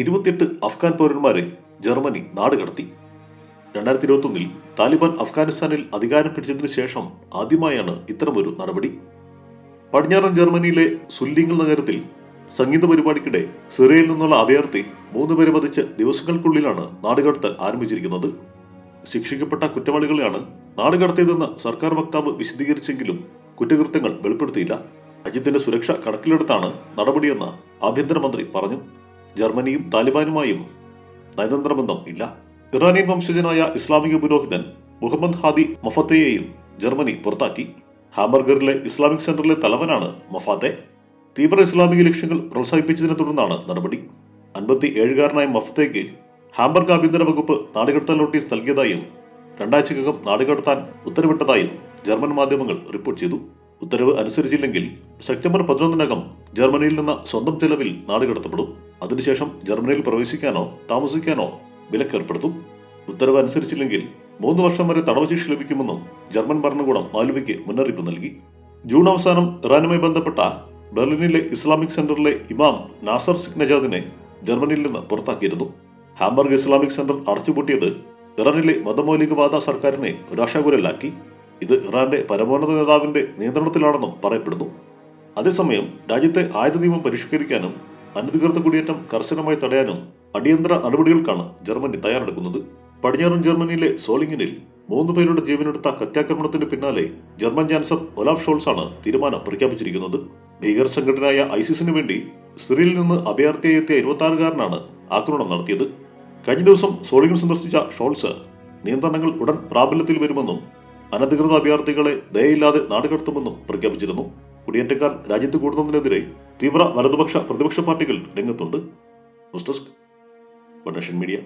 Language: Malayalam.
ഇരുപത്തിയെട്ട് അഫ്ഗാൻ പൗരന്മാരെ ജർമ്മനി നാടുകടത്തി രണ്ടായിരത്തി ഇരുപത്തൊന്നിൽ താലിബാൻ അഫ്ഗാനിസ്ഥാനിൽ അധികാരം പിടിച്ചതിനു ശേഷം ആദ്യമായാണ് ഇത്തരമൊരു നടപടി. പടിഞ്ഞാറൻ ജർമ്മനിയിലെ സുല്ലിംഗൽ നഗരത്തിൽ സംഗീത പരിപാടിക്കിടെ സിറിയയിൽ നിന്നുള്ള അഭയാർത്ഥി മൂന്ന് പേരെ വധിച്ച് ദിവസങ്ങൾക്കുള്ളിലാണ് നാടുകടത്തൽ ആരംഭിച്ചിരിക്കുന്നത്. ശിക്ഷിക്കപ്പെട്ട കുറ്റവാളികളെയാണ് നാടുകടത്തിയതെന്ന് സർക്കാർ വക്താവ് വിശദീകരിച്ചെങ്കിലും കുറ്റകൃത്യങ്ങൾ വെളിപ്പെടുത്തിയില്ല. രാജ്യത്തിന്റെ സുരക്ഷ കണക്കിലെടുത്താണ് നടപടിയെന്ന് ആഭ്യന്തരമന്ത്രി പറഞ്ഞു. ജർമ്മനിയും താലിബാനുമായും നയതന്ത്ര ബന്ധം ഇല്ല. ഇറാനിയൻ വംശജനായ ഇസ്ലാമിക പുരോഹിതൻ മുഹമ്മദ് ഹാദി മഫത്തയെയും ജർമ്മനി പുറത്താക്കി. ഹാംബർഗറിലെ ഇസ്ലാമിക് സെന്ററിലെ തലവനാണ് മഫാത്തെ. തീവ്ര ഇസ്ലാമിക ലക്ഷ്യങ്ങൾ പ്രോത്സാഹിപ്പിച്ചതിനെ തുടർന്നാണ് നടപടി. അൻപത്തി ഏഴുകാരനായ മഫത്തേക്ക് ഹാംബർഗ് ആഭ്യന്തര വകുപ്പ് നാടുകടത്തൽ നോട്ടീസ് നൽകിയതായും രണ്ടാഴ്ചക്കകം നാടുകടത്താൻ ഉത്തരവിട്ടതായും ജർമ്മൻ മാധ്യമങ്ങൾ റിപ്പോർട്ട് ചെയ്തു. ഉത്തരവ് അനുസരിച്ചില്ലെങ്കിൽ സെപ്റ്റംബർ പതിനൊന്നിനകം ജർമ്മനിയിൽ നിന്ന് സ്വന്തം ചെലവിൽ നാടുകടത്തപ്പെടും. അതിനുശേഷം ജർമ്മനിയിൽ പ്രവേശിക്കാനോ താമസിക്കാനോ വിലക്കേർപ്പെടുത്തും ഉത്തരവ് അനുസരിച്ചില്ലെങ്കിൽ മൂന്ന് വർഷം വരെ തടവ് ശിക്ഷ ലഭിക്കുമെന്നും ജർമ്മൻ ഭരണകൂടം മാലുവയ്ക്ക് മുന്നറിയിപ്പ് നൽകി. ജൂൺ അവസാനം ഇറാനുമായി ബന്ധപ്പെട്ട ബെർലിനിലെ ഇസ്ലാമിക് സെന്ററിലെ ഇമാം നാസർ സിഗ്നജാദിനെ ജർമ്മനിയിൽ നിന്ന് പുറത്താക്കിയിരുന്നു. ഹാംബർഗ് ഇസ്ലാമിക് സെന്റർ അടച്ചുപൂട്ടിയത് ഇറാനിലെ മതമൗലികവാദ സർക്കാരിനെ ഒരാശാകുരലാക്കി. ഇത് ഇറാന്റെ പരമോന്നത നേതാവിന്റെ നിയന്ത്രണത്തിലാണെന്നും പറയപ്പെടുന്നു. അതേസമയം രാജ്യത്തെ ആയുധ നിയമം പരിഷ്കരിക്കാനും അനധികൃത കുടിയേറ്റം കർശനമായി തടയാനും അടിയന്തര നടപടികൾക്കാണ് ജർമ്മനി തയ്യാറെടുക്കുന്നത്. പടിഞ്ഞാറൻ ജർമ്മനിയിലെ സോളിംഗിനിൽ മൂന്ന് പേരുടെ ജീവനെടുത്ത കത്യാക്രമണത്തിന് പിന്നാലെ ജർമ്മൻ ചാൻസലർ ഒലാഫ് ഷോൾസ് ആണ് തീരുമാനം പ്രഖ്യാപിച്ചിരിക്കുന്നത്. ഭീകര സംഘടനയായ ഐസിസിനു വേണ്ടി സിറിയിൽ നിന്ന് അഭയാർത്ഥിയായി എത്തിയ ഇരുപത്തി ആക്രമണം നടത്തിയത്. കഴിഞ്ഞ ദിവസം സോളിംഗിൽ സന്ദർശിച്ച ഷോൾസ് നിയന്ത്രണങ്ങൾ ഉടൻ പ്രാബല്യത്തിൽ വരുമെന്നും അനധികൃത അഭയാർത്ഥികളെ ദയയില്ലാതെ നാടുകടത്തുമെന്നും പ്രഖ്യാപിച്ചിരുന്നു. കുടിയേറ്റക്കാർ രാജ്യത്ത് കൂടുന്നതിനെതിരെ തീവ്ര വലതുപക്ഷ പ്രതിപക്ഷ പാർട്ടികൾ രംഗത്തുണ്ട്. News desk. മീഡിയ.